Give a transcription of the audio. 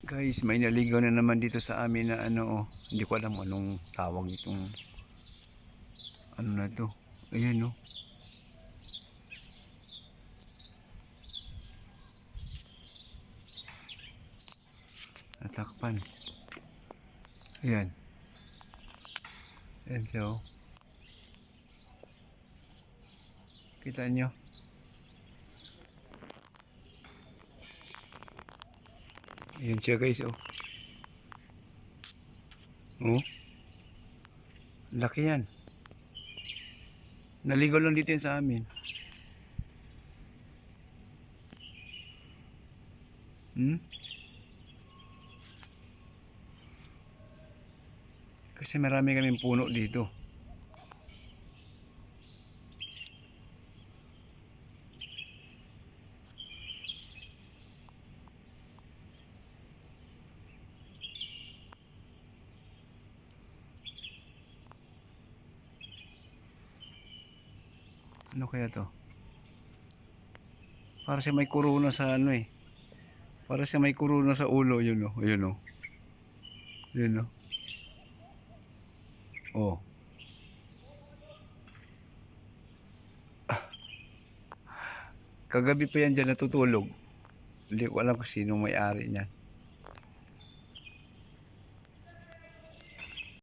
Guys, may naligaw na naman dito sa amin na ano, oh. Hindi ko alam anong tawag nitong ano na to. Ayan, oh. Natakpan. Ayan. Ayan siya, oh. Kita nyo? Ayan siya guys, oh. Oh. Laki yan. Naligaw lang dito yan sa amin. Hmm? Kasi marami kaming puno dito. Ano kaya to? Para siya may kuruna sa ano eh. Para siya may kuruna sa ulo, yun oh. Yun oh. Yun oh. Oh. Kagabi pa yan dyan natutulog. Hindi ko alam kung sino may-ari niyan.